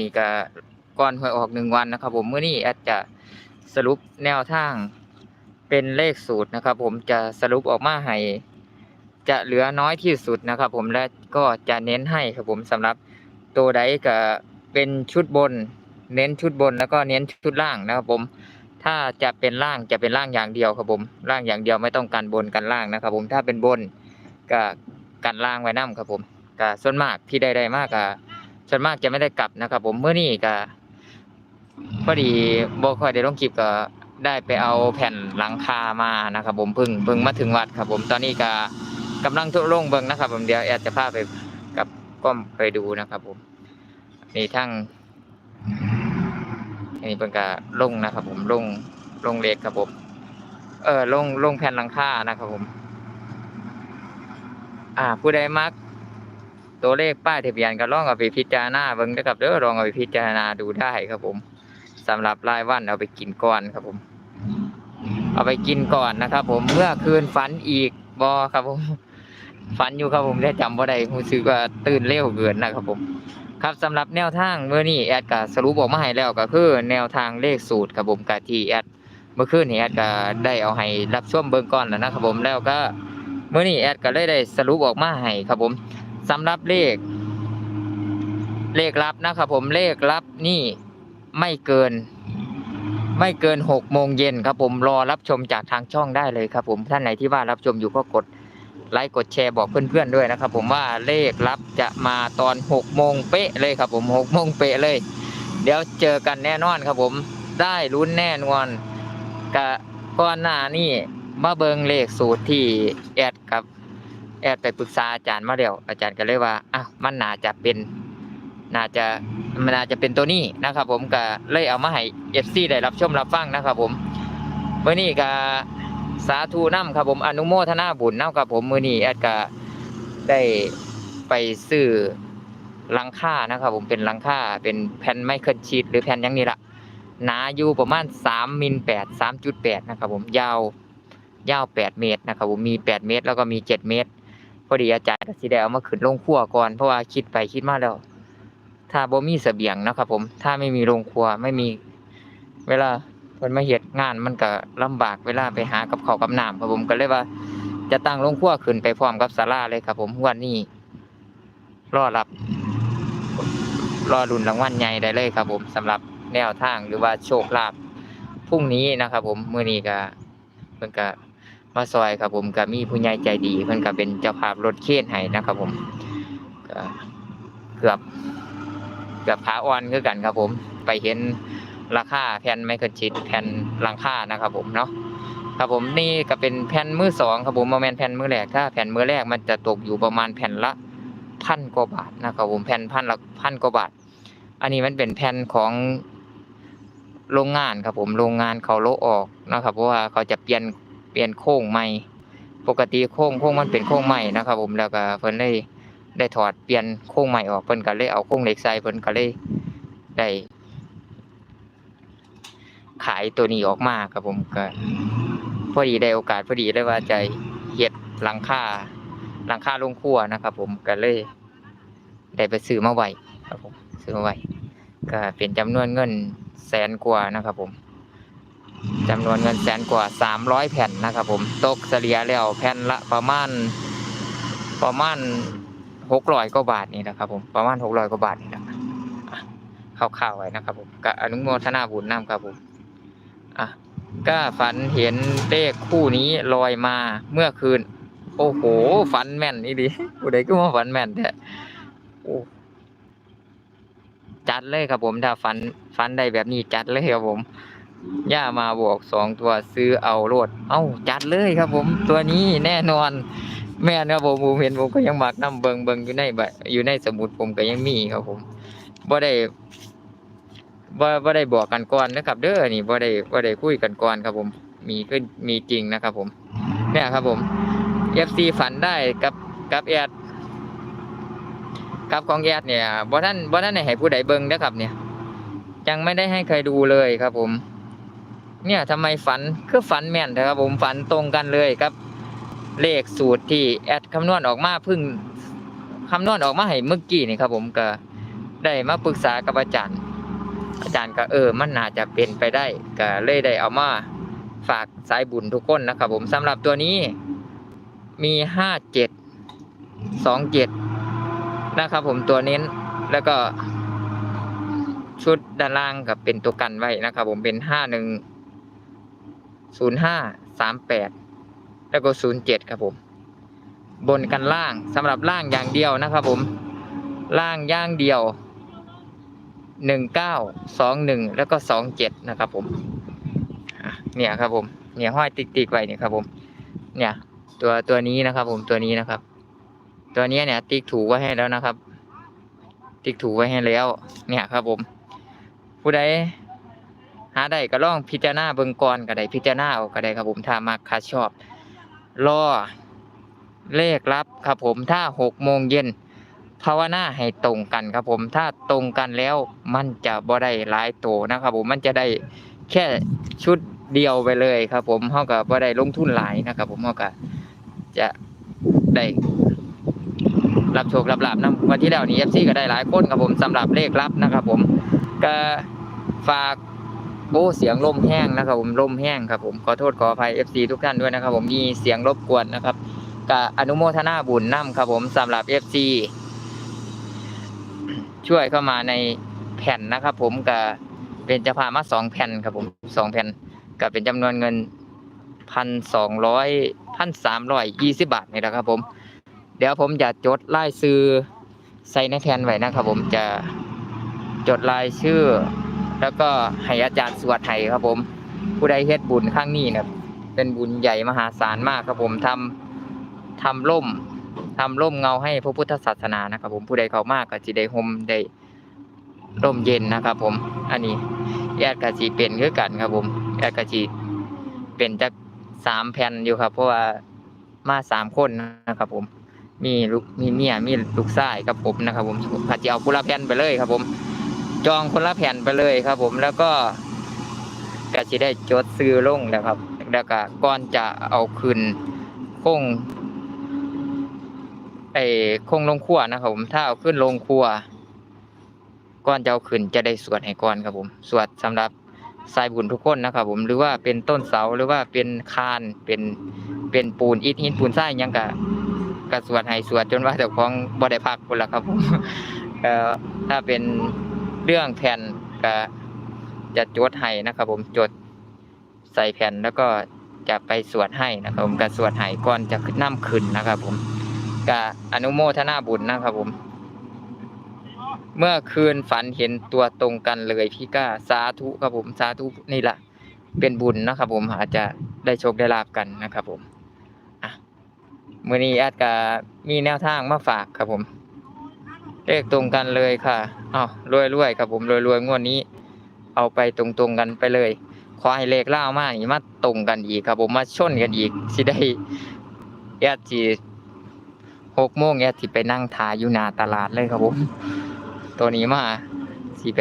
นี่ก็ก่อนหวยออกหนึ่งวันนะครับ ผมเมื้อนี้แอดจะสรุปแนวทางเป็นเลขสูตรนะครับ ผมจะสรุปออกมาให้จะเหลือน้อยที่สุดนะครับ ผมและก็จะเน้นให้ครับผมสำหรับตัวใดก็เป็นชุดบน เน้นชุดบนแล้วก็เน้นชุดล่างนะครับ ผม ถ้าจะเป็นล่างจะเป็นล่างอย่างเดียวครับผมล่างอย่างเดียวไม่ต้องกันบนกันล่างนะครับ ผมถ้าเป็นบนก็กันล่างไว้นํครับผมก็ส่วนมากที่ได้ได้มากก็ ส่วนมากจะไม่ได้กลับนะครับ ผมเมื่อนี้ก็พอดีบ่ค่อยได้ลงคลิปก็ได้ไปเอาแผ่นหลังคามานะครับ ผมพิ่งพิ่งมาถึงวัดครับ ผมตอนนี้ก็กำลังทุลงเบิงนะครับ ผมเดี๋ยวแอดจะพาไปกับก้มไปดูนะครับ ผมนี่ทั้งอันนี้เพิ่นก็ลงนะครับ ผมลงลงเล็กครับผมเออลงลงแผ่นหลังคานะครับ ผม อ่า ผู้ใดมัก ตัวเลขป้ายทะเบียนก็ลองเอาไปพิจารณาเบิ่งนะครับเด้อลองเอาไปพิจารณาดูได้ครับผมสำหรับรายวันเอาไปกินก่อนครับผม เอาไปกินก่อนนะครับ ผมเมื่อคืนฝันอีกบอครับผมฝันอยู่ครับผมได้จำบ่ได้รู้สึกว่าตื่นเร็วเกินนะครับผม ครับสำหรับแนวทางเมื่อนี้แอดก็สรุปออกมาให้แล้วก็คือ แนวทางเลขสูตรครับผมกะที่แอดเมื่อคืนนี้แอดก็ได้เอาให้รับช่วมเบิ่งก่อนแล้วนะครับผมแล้วก็เมื่อนี้แอดก็เลยได้สรุปออกมาให้ครับผม สำหรับเลข เลขลับนะครับผมเลขลับนี่ไม่เกิน ไม่เกินหกโมงเย็นครับผมรอรับชมจากทางช่องได้เลยครับผมท่านไหนที่ว่ารับชมอยู่ก็กดไลค์กดแชร์บอกเพื่อนๆด้วยนะครับผมว่าเลขลับจะมาตอนหกโมงเป๊ะเลยครับผมหกโมงเป๊ะเลย เดี๋ยวเจอกันแน่นอนครับผมได้ลุ้นแน่นอนกะก่อนหน้านี่มาเบิงเลขสูตรที่แอดกับ แอดไปปรึกษาอาจารย์มาเดียวอาจารย์ก็เลยว่าอะมันน่าจะเป็น น่าจะมันน่าจะเป็นตัวนี้นะครับ ผมก็เลยเอามาให้เอฟซีได้รับชมรับฟังนะครับ ผมเมื่อนี้ก็สาธุน้ำครับผมอนุโมทนาบุญน้ำครับผมมือนี้แอดก็ได้ไปซื้อลังคานะครับ ผมเป็นลังคาเป็นแผ่นไมเคิลชีตหรือแผ่นยังนี่ละหนาอยู่ประมาณ3มิล8 3.8นะครับ ผมยาวยาว 8 เมตรนะครับ ผมมี 8 เมตร แล้วก็มี 7 เมตร พอดีอาจารย์ก็สิได้เอามาขึ้นลงครัวก่อนเพราะว่าคิดไปคิดมาแล้ว ถ้าบ่มีเสบียงนะครับผม ถ้าไม่มีโรงครัวไม่มีเวลาเพิ่นมาเฮ็ดงานมันก็ลำบากเวลาไปหากับข้าวกับน้ำครับผมก็เลยว่า จะตั้งโรงครัวขึ้นไปพร้อมกับศาลาเลยครับ ผมวันนี้ รอรับ รอรุนรางวัลใหญ่ได้เลยครับ ผมสำหรับแนวทางหรือว่าโชคลาภพรุ่งนี้นะครับ ผมมื้อนี้ก็เพิ่นก็ มาซอยครับผมก็มีผู้ใหญ่ใจดีเพิ่นก็เป็นเจ้าภาพรถเคนให้นะครับผมก็เกือบเกือบขาอ่อนคือกันครับผม ไปเห็นราคาแผ่นไมเคิลชิดแผ่นหลังคานะครับผมเนาะครับผมนี่ก็เป็นแผ่นมือสองครับผมโมเมนแผ่นมือแรกถ้าแผ่นมือแรกมันจะตกอยู่ประมาณแผ่นละพันกว่าบาทนะครับผมแผ่นพันละพันกว่าบาท อันนี้มันเป็นแผ่นของโรงงานครับผมโรงงานเขาโละออกนะครับเพราะว่าเขาจะเปลี่ยน ลี่ยนโค้งใหม่ ปกติโค้งโค้งมันเป็นโค้งใหม่นะครับ ผมแล้วก็เพิ่นได้ได้ถอดเปลี่ยนโค้งใหม่ออกเพิ่นก็เลยเอาโค้งเหล็กใส่เพิ่นก็เลยได้ขายตัวนี้ออกมาครับผมก็พอดีได้โอกาสพอดีเลยว่าจะเฮ็ดหลังค่าหลังค่าโรงครัวนะครับ ผมก็เลย ได้ไปซื้อมาไว้ครับผมซื้อมาไว้ก็เป็นจำนวนเงินแสนกว่านะครับผม จำนวนเงินแสนกว่าสามร้อยแผ่นนะครับผม ตกเฉลี่ยแล้วแผ่นละประมาณ ประมาณหกร้อยกว่าบาทนี่นะครับผมประมาณหกร้อยกว่าบาทนี่นะครับอะคร่าวๆไว้นะครับผมก็อนุโมทนาบุญน้ำครับผมอะก็ฝันเห็นเลขคู่นี้ลอยมาเมื่อคืน โอ้โหฝันแม่นนี่ดิผู้ใดก็มาฝันแม่นแท้โอ้จัดเลยครับผมถ้าฝันฝันได้แบบนี้จัดเลยครับผม ย่ามาบอกสองตัวซื้อเอาโลด เอ้าจัดเลยครับ ผมตัวนี้แน่นอน แม่นครับผมผมเห็นผมก็ยังหมักนํเบิงเบิงอยู่ในใบอยู่ในสมุดผมก็ยังมีครับผมบ่ได้บ่บ่ได้บอกกันก่อนนะครับ เด้อนี่บ่ได้บ่ได้คุยกันก่อนครับ ผมมีขึ้นมีจริงนะครับ ผม เนี่ยครับผม FC ฝันได้กับกับแอดกับของแอดเนี่ยบ่ท่านบ่ท่านได้ให้ผู้ใดเบิงนะครับ เนี่ย ยังไม่ได้ให้ใครดูเลยครับผม เนี่ยทำไมฝันคือฝันแม่นเถอะครับ ผมฝันตรงกันเลยครับ เลขสูตรที่แอดคำนวณออกมาพึ่งคำนวณออกมาให้เมื่อกี้นี่ครับ ผมก็ได้มาปรึกษากับอาจารย์ อาจารย์ก็เออ มันน่าจะเป็นไปได้ก็เลยได้เอามาฝากสายบุญทุกคนนะครับ ผมสำหรับตัวนี้มีห้าเจ็ดสองเจ็ดนะครับ ผมตัวเน้นแล้วก็ชุดด้านล่างกับเป็นตัวกันไว้นะครับ ผมเป็นห้าหนึ่ง ศูนย์ห้าสามแปดแล้วก็ศูนย์เจ็ดครับผม บนกันล่างสำหรับล่างอย่างเดียวนะครับผม ล่างย่างเดียวหนึ่งเก้าสองหนึ่งแล้วก็สองเจ็ดนะครับผมเนี่ยครับผมเนี่ยห้อยติ๊กๆไว้เนี่ยครับผม เนี่ย ตัวตัวนี้นะครับผมตัวนี้นะครับ ตัวนี้เนี่ย ติ๊กถูไว้ให้แล้วนะครับ ติ๊กถูไว้ให้แล้ว เนี่ยครับผม ผู้ใด หาได้ก็ลองพิจารณาเบิ่งก่อนก็ได้พิจารณาเอาก็ได้ครับผมถ้ามักคาชอบรอเลขลับครับผมถ้าหกโมงเย็นภาวนาให้ตรงกันครับผม ถ้าตรงกันแล้วมันจะบ่ได้หลายโตนะครับผมมันจะได้แค่ชุดเดียวไปเลยครับ ผมเฮาก็บ่ได้ลงทุนหลายนะครับ ผมเฮาก็จะได้รับโชครับลาบนํวันที่แล้วนี้ FC ก็ได้หลายคนครับผมสำหรับเลขลับนะครับ ผมก็ฝาก โอ้เสียงลมแห้งนะครับ ผมลมแห้งครับผมขอโทษขออภัย FC ทุกท่านด้วยนะครับ ผมมีเสียงรบกวนนะครับก็อนุโมทนาบุญนํครับผมสำหรับ FC ช่วยเข้ามาในแผ่นนะครับ ผมก็เป็นจะพามาสองแผ่นครับผมสองแผ่นก็เป็นจำนวนเงินพันสองร้อยพันสามร้อยยี่สิบาทนี่แหละครับ ผม เดี๋ยวผมจะจดรายชื่อใส่ในแผ่นไว้นะครับ ผมจะจดรายชื่อ แล้วก็ให้อาจารย์สวดให้ครับผม ผู้ใดเฮ็ดบุญครั้งนี้เนี่ยเป็นบุญใหญ่มหาศาลมากครับผมทำทำร่มทำร่มเงาให้พระพุทธศาสนานะครับ ผมผู้ใดเขามากก็สิได้ห่มได้ร่มเย็นนะครับ ผม อันนี้แอดกะสิเป็นคือกันครับ ผมแอดกะสิเป็นจักสามแผ่นอยู่ครับ เพราะว่ามาสามคนนะครับ ผม มีลูกมีเมียมีลูกชายกับผมนะครับ ผมผัดจะเอาคนละแผ่นไปเลยครับ ผม จองคนละแผ่นไปเลยครับ ผมแล้วก็ก็สิได้จดซื้อลงแล้วครับแล้วก็ก่อนจะเอาคืนคงไอ้คงลงครัวนะครับผมถ้าเอาขึ้นลงครัวก่อนจะเอาขึ้นจะได้สวดให้ก่อนครับผม สวดสำหรับสายบุญทุกคนนะครับ ผมหรือว่าเป็นต้นเสาหรือว่าเป็นคานเป็นเป็นปูนอิฐหินปูนทรายยังกะกะสวดให้สวดจนว่าเจ้าของบ่ได้พักพุ่นละครับผมเอ่อถ้าเป็น เรื่องแผ่นก็จะจดให้นะครับ ผมจดใส่แผ่นแล้วก็จะไปสวดให้นะครับ ผมก็สวดให้ก่อนจะนน้ำขึ้นนะครับ ผมก็อนุโมทนาบุญนะครับ ผม เมื่อคืนฝันเห็นตัวตรงกันเลยพี่ก้าสาธุครับผมสาธุนี่แหละเป็นบุญนะครับ ผมอาจจะได้โชคได้ลาบกันนะครับ ผมอะมื่อนี้แอดก็มีแนวทางมาฝากครับผม เลขตรงกันเลยค่ะอ้าวรวยๆครับผมรวยๆงวดนี้ เอาไปตรงๆกันไปเลยขอให้เลขเล่ามากนี่มาตรงกันอีกครับ ผมมาชนกันอีกสิได้แอดจีหกโมงเนี่ไปนั่งทาอยู่หนาตลาดเลยครับผมตัวนี้มาสิไป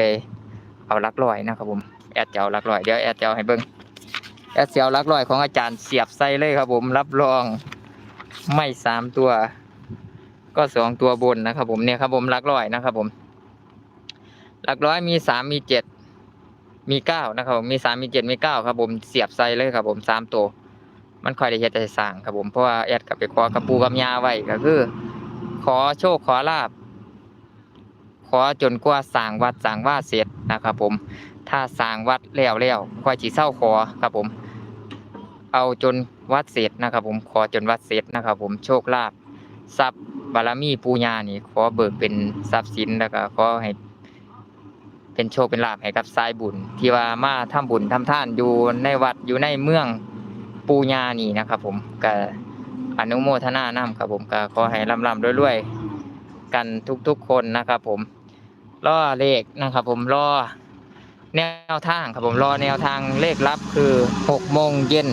เอาลักลอยนะครับผมแอดจะเอาลักลอยเดี๋ยวแอดจะเอาให้เบิ้งแอดจะเอาหลักลอยของอาจารย์เสียบใส่เลยครับผมรับรองไม่สามตัว ก็สองตัวบนนะครับผมเนี่ยครับผมหลักลอยนะครับผม หลักร้อยมีสามมีเจ็ดมีเก้านะครับผมมีสามมีเจ็ดมีเก้าครับผมเสียบใส่เลยครับผมสามตัว มันค่อยได้เฮ็ดได้สร้างครับผมเพราะว่าแอดกับไปขอกับปูกับยาไว้ก็คือ ขอโชคขอลาบขอจนกว่าสร้างวัดสร้างว่าเสร็จนะครับผม ถ้าสร้างวัดแล้วแล้วค่อยสิเศร้าขอครับผม เอาจนวัดเสร็จนะครับผมขอจนวัดเสร็จนะครับผมโชคลาภทรัพย์ บารมีปูญานี่ ขอเบิกเป็นทรัพย์สินแล้วก็ขอให้ เป็นโชคเป็นลาภให้กับสายบุญ ที่ว่ามาทำบุญทำท่านอยู่ในวัดอยู่ในเมืองปูญานี่นะครับ ผมก็อนุโมทนาน้ำครับผมก็ขอให้ร่ำร่ำรวยๆกันทุกๆคนนะครับ ผมรอเลขนะครับ ผมรอแนวทางครับผมรอแนวทางเลขลับคือหกโมงเย็น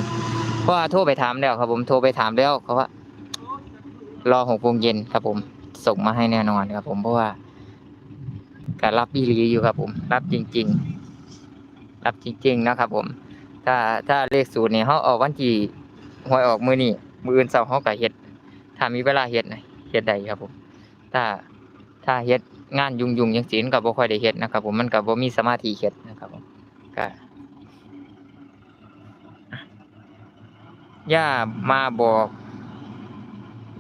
เพราะว่าโทรไปถามแล้วครับผมโทรไปถามแล้วเขาว่า รอหกโมงเย็นครับผมส่งมาให้แน่นอนครับผมเพราะว่าการรับอีหลีอยู่ครับผม รับจริง ๆ รับจริง ๆ นะครับผม ถ้าถ้าเลขศูนย์เนี่ยเขาออกวันที่หวยออกมือนี่มืออื่นเสาร์เขาก็เฮ็ด ถ้ามีเวลาเฮ็ดนะเฮ็ดได้ครับผม ถ้าถ้าเฮ็ดงานยุ่งๆจังซี่มันก็บ่ค่อยได้เฮ็ดนะครับ ผมมันก็บ่มีสมาธิเฮ็ดนะครับผมก็ย่ามาบอก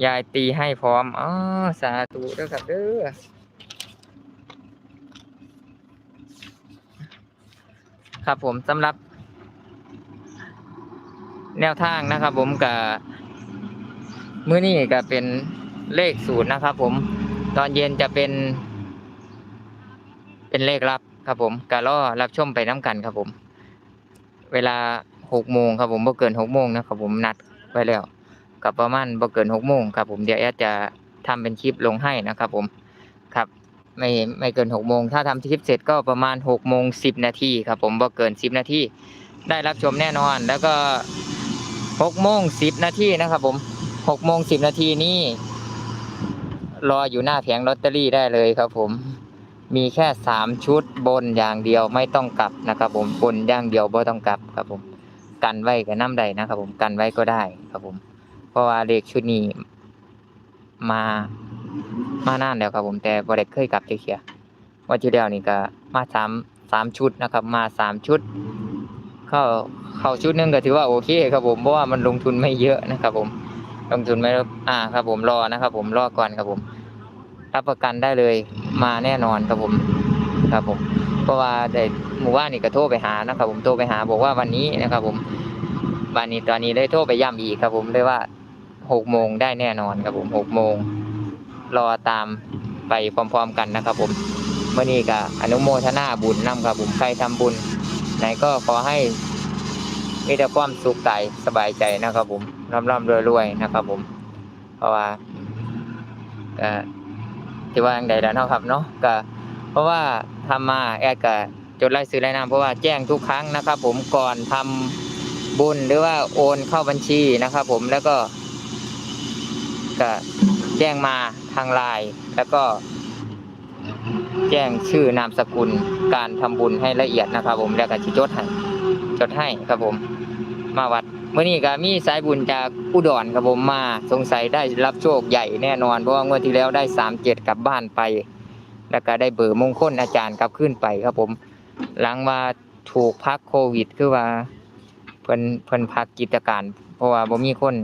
ยายตีให้พร้อมอ๋อสาธุเด้อครับเด้อครับผมสำหรับ แนวทางนะครับ ผมกับมื้อนี้ก็เป็นเลขศูนย์นะครับ ผม ตอนเย็นจะเป็น เป็นเลขลับครับ ผมก็รอรับชมไปน้ำกันครับผม เวลาหกโมงครับผมบ่เกินหกโมงนะครับผมนัดไว้แล้ว กับประมาณบ่เกินหกโมงครับผมเดี๋ยวแอดจะทำเป็นคลิปลงให้นะครับผมครับไม่ไม่เกินหกโมงถ้าทำคลิปเสร็จก็ประมาณหกโมงสิบนาทีครับผมบ่เกินสิบนาทีได้รับชมแน่นอนแล้วก็หกโมงสิบนาทีนะครับผมหกโมงสิบนาทีนี้รออยู่หน้าแผงลอตเตอรี่ได้เลยครับผมมีแค่สามชุดบนอย่างเดียวไม่ต้องกลับนะครับผมบนอย่างเดียวบ่ต้องกลับครับผม กันไว้กับน้ำใดนะครับผมกันไว้ก็ได้ครับผม เพราะว่าเลขชุดนี้มามานานแล้วครับผมแต่บ่ได้เคยกลับจักเที่ยวันที่แล้วนี่ก็มาสามสามชุดนะครับ มาสามชุด เข้าเข้าชุดนึงก็ถือว่าโอเคครับผมเพราะว่ามันลงทุนไม่เยอะนะครับ ผม ลงทุนไม่อ่าครับ ผมรอนะครับ ผมรอก่อนครับผม รับประกันได้เลยมาแน่นอนครับผมครับผม เพราะว่าได้หมู่บ้านนี่ก็โทรไปหานะครับ ผมโทรไปหาบอกว่าวันนี้นะครับ ผมวันนี้ตอนนี้ได้โทรไปย้ำอีกครับ ผมเลยว่า หกโมงได้แน่นอนครับผมหกโมงรอตามไปพร้อมๆกันนะครับผมเมื่อนี้ก็อนุโมทนาบุญนํครับผมใครทำบุญ ไหนก็ขอให้มีแต่ความสุขใจสบายใจนะครับผมร่ำร่ำรวยๆนะครับผม เพราะว่าก็ที่ว่าอย่างใดแล้วนะครับเนาะก็เพราะว่าทำมาแอดก็จดรายชื่อรายนามเพราะว่าแจ้งทุกครั้งนะครับ ผมก่อนทำบุญหรือว่าโอนเข้าบัญชีนะครับ ผมแล้วก็ ก็แจ้งมาทางไลน์แล้วก็ แจ้งชื่อนามสกุลการทำบุญให้ละเอียดนะครับผมแล้วก็สิจดให้จดให้ครับผม มาวัดเมื่อนี้ก็มีสายบุญจากอุดรครับผมมาสงสัยได้รับโชคใหญ่แน่นอนเพราะว่างวดที่แล้วได้สามเจ็ดกลับบ้านไป แล้วก็ได้เบอร์มงคลอาจารย์กลับขึ้นไปครับผม หลังว่าถูกพักโควิด คือว่าเพิ่นเพิ่นพักกิจการ เพราะว่าบ่มีคน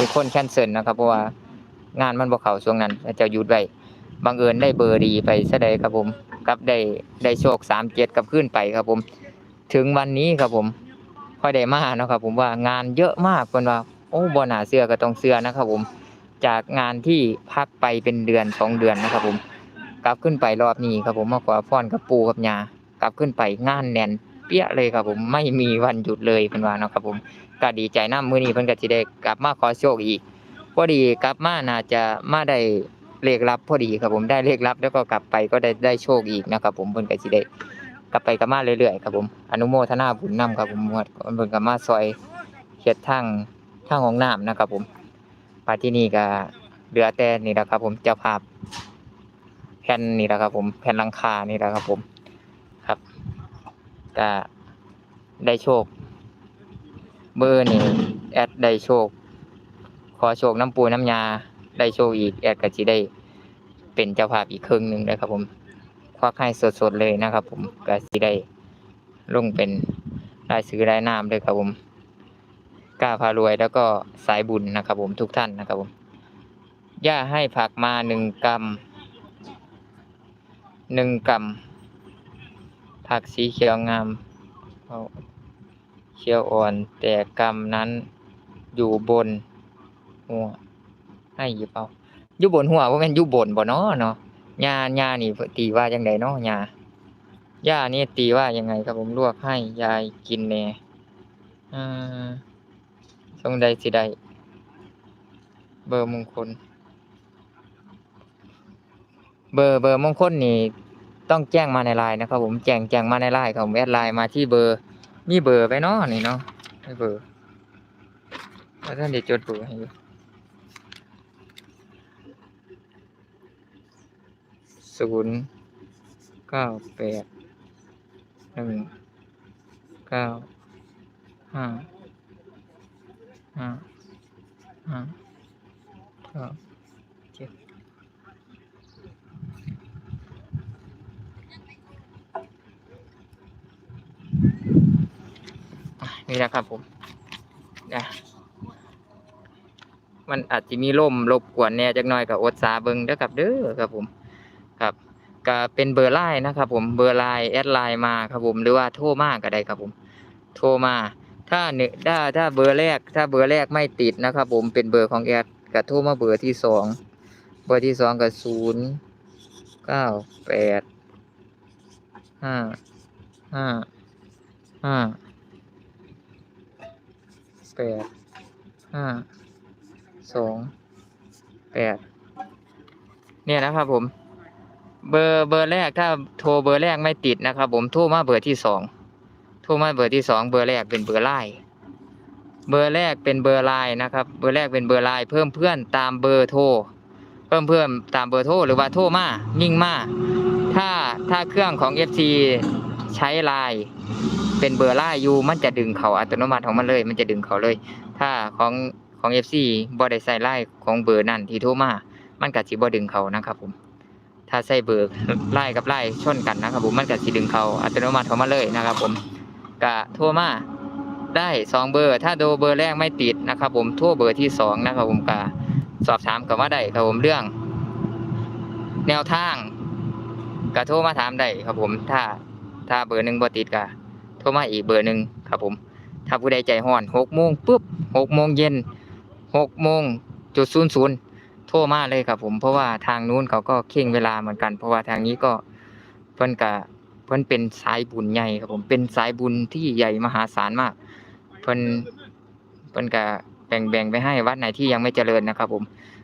มีคนแคนเซิลนะครับ เพราะว่างานมันบ่เข้าช่วงนั้นเจ้าหยุดไว้บังเอิญได้เบอร์ดีไปซะใดครับผมกับได้ได้โชค37กลับขึ้นไปครับผม ถึงวันนี้ครับผมค่อยได้มาเนาะครับ ผมว่างานเยอะมากเพิ่นว่าโอ้บ่น่าเชื่อก็ต้องเชื่อนะครับผม จากงานที่พักไปเป็นเดือนสองเดือนนะครับ ผม กลับขึ้นไปรอบนี้ครับผมมาขอพรกับปูกับยากลับขึ้นไปงานแน่นเปี้ยเลยครับผมไม่มีวันหยุดเลยเพิ่นว่านะครับผม ก็ดีใจนํมื้อนี้เพิ่นก็สิได้กลับมาขอโชคอีกพอดีกลับมาน่าจะมาได้เลขลับพอดีครับผมได้เลขลับแล้วก็กลับไปก็ได้ได้โชคอีกนะครับผมเพิ่นก็สิได้กลับไปกลับมาเรื่อยๆครับผมอนุโมทนาบุญนํครับผมว่าเพิ่นก็มาซอยเฮ็ดทางทางห้องน้ำนะครับผมปาที่นี่ก็เหลือแต่นี่แหละครับ ผมเจ้าภาพแผ่นนี่แหละครับผมแผ่นลังคานี่แหละครับผมครับก็ได้โชค เบอร์นี่แอดได้โชค ขอโชคน้ำปูน้ำยาได้โชคอีกแอดก็สิได้เป็นเจ้าภาพอีกครึ่งหนึ่งเลยครับผม ควักให้สดๆเลยนะครับ ผมก็สิได้ลงเป็นรายซื้อรายนามเลยครับผมกล้าพารวยแล้วก็สายบุญนะครับ ผมทุกท่านนะครับผมย่าให้ผักมาหนึ่งกรัมหนึ่งกำผักสีเขียวงาม เขียวอ่อนแต่กำนั้นอยู่บนหัวให้หยิบเอาอยู่บนหัวว่าแม่นอยู่บนบ่เนาะเนาะยาญานี่ตีว่าจังไดเนาะยาย่านี่ตีว่ายังไงครับผมลวกให้ยายกินแน่ทรงใดสิได้เบอร์มงคล เบอร์เบอร์มงคลนี่ต้องแจ้งมาในไลน์นะครับผมแจ้งแจ้งมาในไลน์ครับผมแอดไลน์มาที่เบอร์ มีเบอร์ไปเนาะนี่เนาะให้เบอร์แล้วท่านเดี๋ยวจดเบอร์ให้ดูศูนย์เก้าแปดหนึ่งเก้าห้าห้าห้าเก้าเจ็ด นี่นะครับผมนะมันอาจจะมีลมรบกวนแน่จักหน่อยกับอดสาเบิงเด้อครับเด้อครับผมครับก็เป็นเบอร์ไลน์นะครับผมเบอร์ไลน์แอดไลน์มาครับผมหรือว่าโทรมาก็ได้ครับผม โทรมาถ้าเนี่ยถ้าถ้าเบอร์แรก ถ้าเบอร์แรกไม่ติดนะครับผมเป็นเบอร์ของแอดก็โทรมาเบอร์ที่สองเบอร์ที่สองก็ศูนย์เก้าแปดห้าห้าห้า ปดห้าสองแปดเนี่ยนะครับผม เบอร์เบอร์แรกถ้าโทรเบอร์แรกไม่ติดนะครับ ผมโทรมาเบอร์ที่สองโทรมาเบอร์ที่สองเบอร์แรกเป็นเบอร์ไลน์เบอร์แรกเป็นเบอร์ไลน์นะครับ เบอร์แรกเป็นเบอร์ไลน์เพิ่มเพื่อนตามเบอร์โทรเพิ่มเพิ่มตามเบอร์โทรหรือว่าโทรมายิ่งมาถ้าถ้าเครื่องของ FC ใช้ไลน์ เป็นเบอร์ไลน์อยู่มันจะดึงเขาอัตโนมัติของมันเลย มันจะดึงเขาเลย ถ้าของของ FC บ่ได้ใส่ไลน์ของเบอร์นั่นที่โทรมา มันก็สิบ่ดึงเขานะครับผม ถ้าใส่เบอร์ไล่กับไล่ชนกันนะครับผมมันก็สิดึงเขาอัตโนมัติข้ามาเลยนะครับ ผมก็โทรมาได้สองเบอร์ ถ้าโดเบอร์แรกไม่ติดนะครับผมโทรเบอร์ที่สองนะครับผมก็สอบถามกับว่าได้ครับผมเรื่อง แนวทางก็โทรมาถามได้ครับผม ถ้าถ้าเบอร์หนึ่งบ่ติดก็ โทรมาอีกเบอร์หนึ่งครับผม ถ้าผู้ใดใจห้อนหกโมงปุ๊บหกโมงเย็นหกโมงจุดศูนย์ศูนย์โทรมาเลยครับผมเพราะว่าทางนู้นเขาก็เข่งเวลาเหมือนกัน เพราะว่าทางนี้ก็เพิ่นกะเพิ่นเป็นสายบุญใหญ่ครับผมเป็นสายบุญที่ใหญ่มหาศาลมากเพิ่นเพิ่นกะแบ่งแบ่งไปให้วัดไหนที่ยังไม่เจริญนะครับ ผม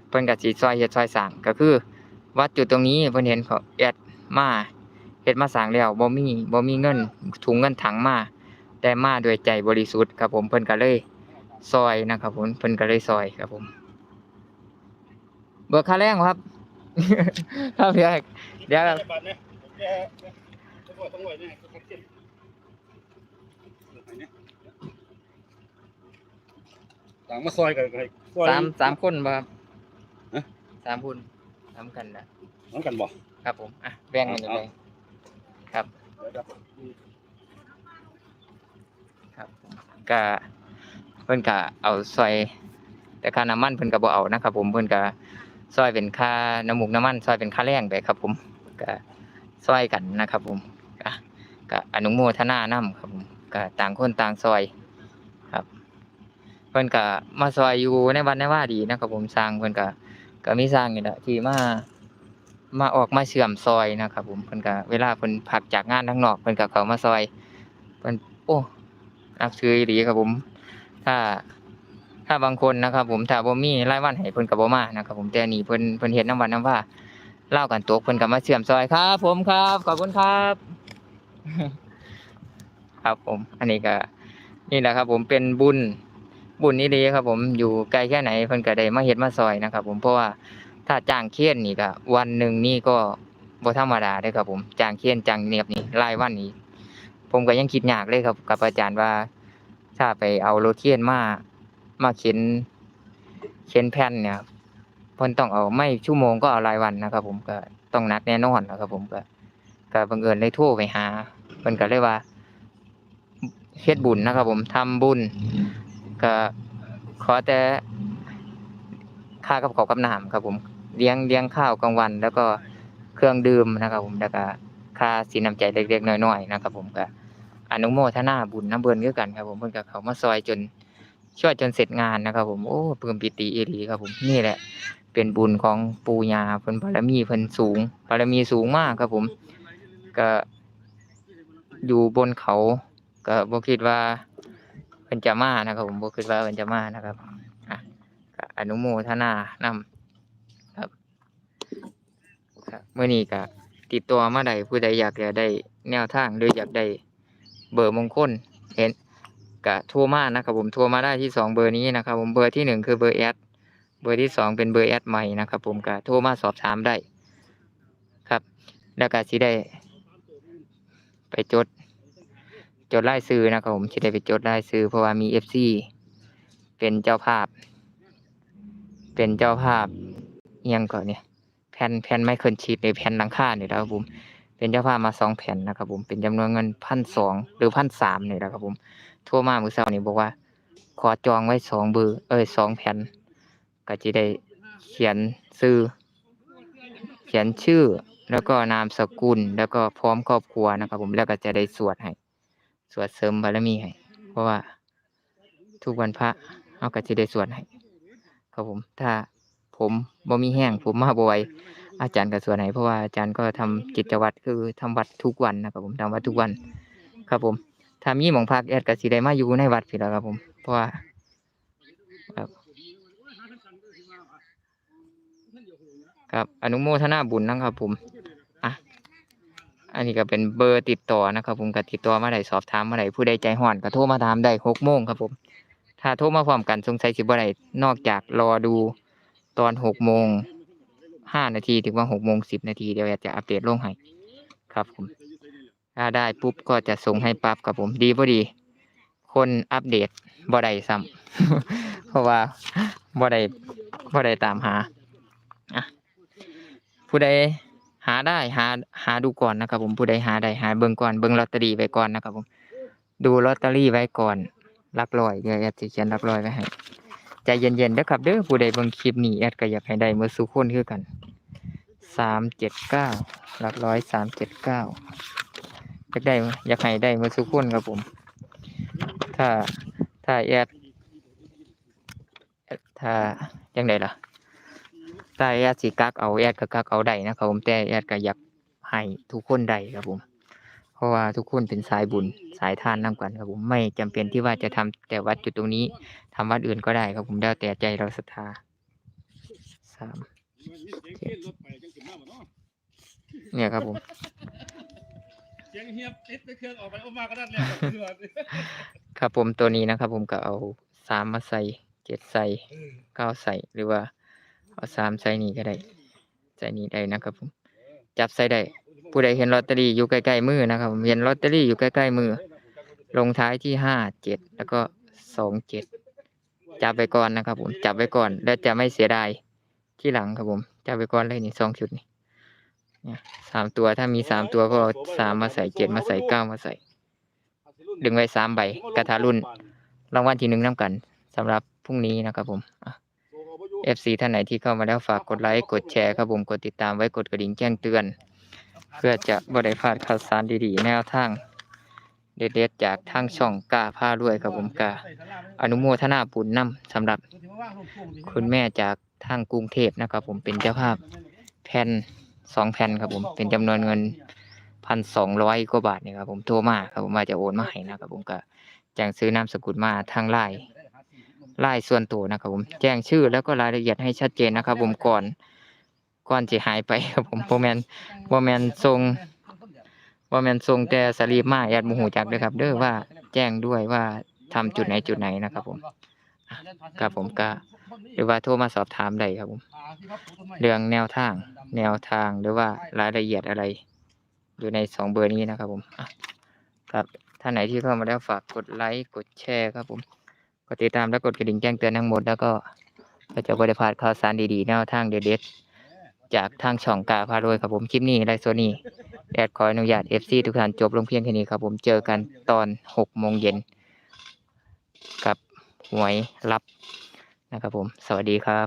เพิ่นกะสิซอยเฮ็ดซอยสร้างก็คือ วัดจุดตรงนี้เพิ่นเห็นเขาแอดมา เฮ็ดมาสร้างแล้วบ่มีบ่มีเงินถุงเงินถังมาแต่มาด้วยใจบริสุทธิ์ครับผมเพิ่นก็เลยซอยนะครับผมเพิ่นก็เลยซอยครับผม เบิกค่าแรงครับครับเดี๋ยวเดี๋ยวบาทเนี่ยแค่ต้องไหวต้องไหวเนี่ยต้องเก็บต่างมาซอยกันกันซอยสามสามคนบ่ครับฮะสามคนสามกันนะน้องกันบ่ครับผมอะแบ่งกันเลย ครับ ครับก็เพิ่นก็เอาซอย แต่ค่าน้ำมันเพิ่นก็บ่เอานะครับ ผมเพิ่นก็ซอยเป็นค่าน้ำมูกน้ำมันซอยเป็นค่าแรงไปครับ ผมก็ซอยกันนะครับ ผมก็ก็อนุโมทนานํครับผมก็ต่างคนต่างซอยครับ เพิ่นก็มาซอยอยู่ในวัดในว่าดีนะครับ ผมสร้างเพิ่นก็ก็มีสร้างนี่แหละที่มา มาออกมาเชื่อมซอยนะครับ ผมเพิ่นก็เวลาเพิ่นพักจากงานข้างนอกเพิ่นก็เข้ามาซอยเพิ่นโอ้นับถืออีหลีครับผม ถ้า ถ้าบางคนนะครับ ผมถ้าบ่มีรายวันให้เพิ่นก็บ่มานะครับ ผมแต่นี่เพิ่นเพิ่นเฮ็ดน้ำวันน้ำว่าเล่ากันตกเพิ่นก็มาเชื่อมซอยครับ ผมครับ ขอบคุณครับ ครับผม อันนี้ก็ นี่แหละครับ ผมเป็นบุญบุญนี่ดีครับ ผมอยู่ไกลแค่ไหนเพิ่นก็ได้มาเฮ็ดมาซอยนะครับ ผมเพราะว่า ถ้าจ้างเคียนนี่ก็วันหนึ่งนี่ก็บ่ธรรมดาเด้ครับ ผมจ้างเคียนจ้างเนียบนี่รายวันนี่ผมก็ยังคิดยากเลยครับ กับอาจารย์ว่า ถ้าไปเอารถเคียนมามาเข็นเข็นแผ่นเนี่ยครับเพิ่นต้องเอาไม่ชั่วโมงก็เอารายวันนะครับ ผมก็ต้องนักแน่นอนนะครับ ผมก็ก็บังเอิญได้โทรไปหาเพิ่นก็เลยว่าเฮ็ดบุญนะครับ ผมทำบุญก็ขอแต่ค่ากับข้าวกับน้ำครับผม เลี้ยงเลี้ยงข้าวกลางวัน แล้วก็เครื่องดื่มนะครับ ผมแล้วก็ค่าสินน้ำใจเล็กๆน้อยๆนะครับ ผมก็อนุโมทนาบุญน้ำเบิ่นคือกันครับ ผมเพิ่นก็เขามาซอยจนช่วยจนเสร็จงานนะครับ ผมโอ้ปลื้มปิติเอีหลีครับ ผมนี่แหละ เป็นบุญของปูยาเพิ่นบารมีเพิ่นสูงบารมีสูงมากครับ ผม ก็อยู่บนเขา ก็บ่คิดว่าเพิ่นจะมานะครับ ผมบ่คิดว่าเพิ่นจะมานะครับอะอนุโมทนานำครับ ครับมื้อนี้ก็ติดตัวมาได้ผู้ใดอยากจะได้แนวทางหรืออยากได้เบอร์มงคลเห็นก็โทรมานะครับผมโทรมาได้ที่สองเบอร์นี้นะครับผมเบอร์ที่หนึ่งคือเบอร์แอดเบอร์ที่สองเป็นเบอร์แอดใหม่นะครับผมก็โทรมาสอบถามได้ครับ แล้วก็สิได้ ไปจด จดรายชื่อนะครับผมสิได้ไปจดรายชื่อเพราะว่ามี FC เป็นเจ้าภาพ เป็นเจ้าภาพอิหยังก่อนเนี่ย แผ่นแผ่นไมเคิลชีตในแผ่นหลังคานี่แหล้วครับผม เป็นเจ้าภาพมาสองแผ่นนะครับผมเป็นจำนวนเงินพันสองหรือพันสามนี่แหละครับผมโทรมาเมื่อเช้านี่บอกว่า ขอจองไว้สองเบอร์เอ้ยสองแผ่นก็จะได้เขียนชื่อเขียนชื่อแล้วก็นามสกุลแล้วก็พร้อมครอบครัวนะครับผมแล้วก็จะได้สวดให้ สวดเสริมบารมีให้ เพราะว่าทุกวันพระเอาก็จะได้สวดให้ครับผมถ้า ผมบ่มีแห้งผมมาบ่อยอาจารย์ก็ส่วดให้เพราะว่าอาจารย์ก็ทำกิจวัตรคือทำวัดทุกวันนะครับผมทำวัดทุกวัน ครับผมถ้ามีหมองพักแอดก็สิได้มาอยู่ในวัดพี่แล้วครับ ผม เพราะว่าครับครับอนุโมทนาบุญนะครับ ผมอะอันนี้ก็เป็นเบอร์ติดต่อนะครับ ผมก็ติดต่อมาได้สอบถามมาได้ผู้ใดใจห่อนก็โทรมาถามได้หกโมงครับผม ถ้าโทรมาพร้อมกันสงสัยสิบ่ได้นอกจากรอดู ตอนหกโมงห้านาทีถึงว่าหกโมงสิบนาทีเดี๋ยวจะอัปเดตลงให้ครับผม ถ้าได้ปุ๊บก็จะส่งให้ปั๊บครับผมดีพอดี คนอัปเดตบ่ได้ซ้ำเพราะว่าบ่ได้บ่ได้ตามหาอะผู้ใดหาได้หาหาดูก่อนนะครับผมผู้ใดหาได้หาเบิ่งก่อนเบิ่งลอตเตอรี่ไว้ก่อนนะครับผม ดูลอตเตอรี่ไว้ก่อนหลักร้อยเดี๋ยวแอดสิเขียนลักร้อยไว้ให้ ใจเย็นๆเด้อครับเด้อผู้ใดเบิ่งคลิปนี้แอดก็อยากให้ได้เมื่อสุคนคือกันสามเจ็ดเก้าหลักร้อยสามเจ็ดเก้าอยากได้อยากให้ได้เมื่อสุกคนครับผม ถ้าถ้าแอดถ้ายังไงล่ะถ้าแอดสิกักเอาแอดก็กักเอาได้นะครับผมแต่แอดก็อยากให้ทุกคนได้ครับผม เพราะว่าทุกคนเป็นสายบุญสายทานนํกันครับผมไม่จำเป็นที่ว่าจะทำแต่วัดจุดตรงนี้ทำวัดอื่นก็ได้ครับผมแล้วแต่ใจเราศรัทธาสามเนี่ยครับผมเสียงเฮียบติดไปเครื่องออกไปออกมาก็ได้แล้วครับผมตัวนี้นะครับผมก็เอาสามมาใส่เจ็ดใส่เก้าใส่หรือว่า เอาสามใส่นี้ก็ได้ ใส่นี้ได้นะครับผม จับใส่ได้ ผู้ใดเห็นลอตเตอรี่อยู่ใกล้ๆมือนะครับผมเห็นลอตเตอรี่อยู่ใกล้ๆมือ ลงท้ายที่ห้าเจ็ดแล้วก็สองเจ็ดจับไปก่อนนะครับผมจับไว้ก่อนแล้วจะไม่เสียดายที่หลังครับผมจับไปก่อนเลยนี่สองชุดนี่สามตัวถ้ามีสามตัวก็สามมาใส่เจ็ดมาใส่เก้ามาใส่ ดึงไว้สามใบกระทารุ่นรางวัลที่หนึ่งน้ำกันสำหรับพรุ่งนี้นะครับผมอะ FC ท่านไหนที่เข้ามาแล้วฝากกดไลค์กดแชร์ครับผมกดติดตามไว้กดกระดิ่งแจ้งเตือน เพื่อจะบ่ได้พลาดข่าวสารดีๆ แนวทาง เด็ดๆจากทางช่องกาผ้าด้วยครับผมกาอนุโมทนาบุญนำสำหรับคุณแม่จากทางกรุงเทพนะครับ ผมเป็นเจ้าภาพแผ่นสองแผ่นครับผมเป็นจำนวนเงินพันสองร้อยกว่าบาทนี่ครับผมโทรมาครับผมว่าจะโอนมาให้นะครับผมก็แจ้งซื้อนามสกุลมาทางไลน์ไล่ส่วนตัวนะครับผมแจ้งชื่อแล้วก็รายละเอียดให้ชัดเจนนะครับผมก่อน ก่อนจะหายไปครับผมโมแมนโมแมนทรงโมแมนทรงแต่สลีปมาแอดหมูหูจักด้วยครับ เด้อว่าแจ้งด้วยว่าทำจุดไหนจุดไหนนะครับผมครับผมก็หรือว่าโทรมาสอบถามได้ครับผม เรื่องแนวทาง แนวทางหรือว่ารายละเอียดอะไร อยู่ในสองเบอร์นี้นะครับผมอะครับท่านไหนที่เข้ามาแล้วฝากกดไลค์กดแชร์ครับผมกดติดตามและกดกระดิ่งแจ้งเตือนทั้งหมดแล้วก็ก็จะบริพลาดข่าวสารดีๆแนวทางเด็ดๆ จากทางช่องกาพารวยครับผมคลิปนี้ไลโซนี่แอดขออนุญาต FC ทุกท่านจบลงเพียงแค่นี้ครับผมเจอกันตอน6โมงเย็นกับหวยรับนะครับผม สวัสดีครับ